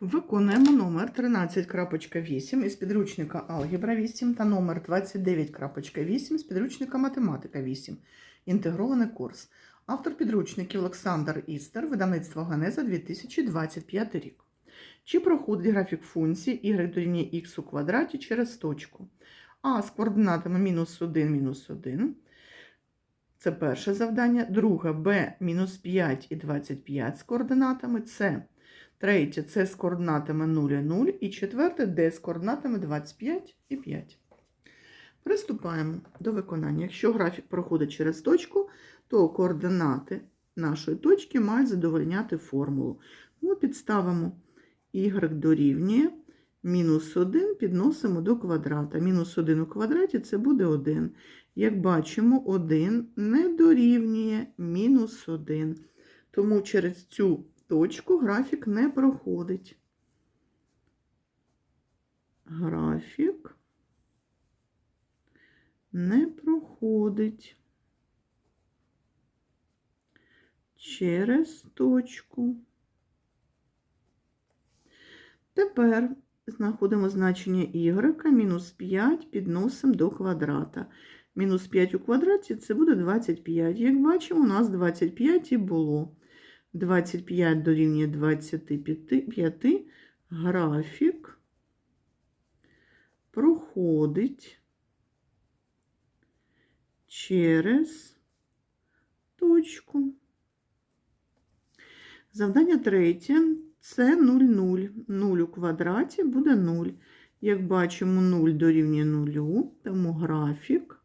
Виконуємо номер 13.8 із підручника Алгебра 8 та номер 29.8 з підручника Математика 8. Інтегрований курс. Автор підручників Олександр Істер, видавництво Ганеза 2025 рік. Чи проходить графік функції y дорівнює х у квадраті через точку? А з координатами мінус 1, мінус 1. Це перше завдання. Друге b мінус 5 і 25 з координатами. С Третє це з координатами 0 і 0. І четверте Д з координатами 25 і 5. Приступаємо до виконання. Якщо графік проходить через точку, то координати нашої точки мають задовольняти формулу. Ми підставимо y дорівнює мінус 1 підносимо до квадрата. Мінус 1 у квадраті це буде 1. Як бачимо, 1 не дорівнює мінус 1. Тому через цю точку графік не проходить. Графік не проходить через точку. Тепер знаходимо значення y, мінус 5 підносимо до квадрата. Мінус 5 у квадраті це буде 25. Як бачимо, у нас 25 і було. 25 дорівнює 25. Графік проходить через точку. Завдання третє це 0, 0. 0 у квадраті буде 0. Як бачимо, 0 дорівнює 0, тому графік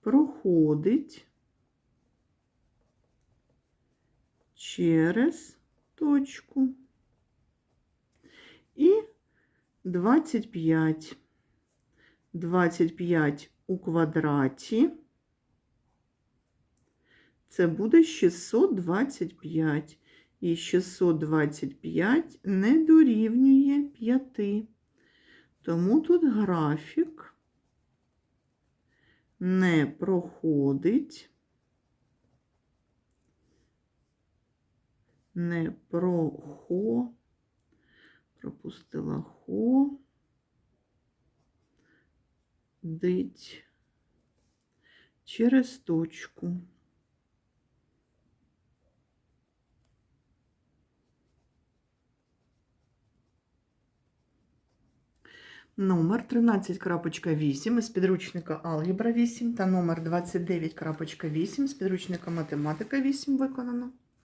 проходить через точку. І 25. 25 у квадраті. Це буде 625. І 625 не дорівнює 5. Тому тут графік не проходить, не прохо, пропустила хо, дить через точку. Номер 13.8 із підручника Алгебра 8 та номер 29.8 з підручника Математика 8 виконано.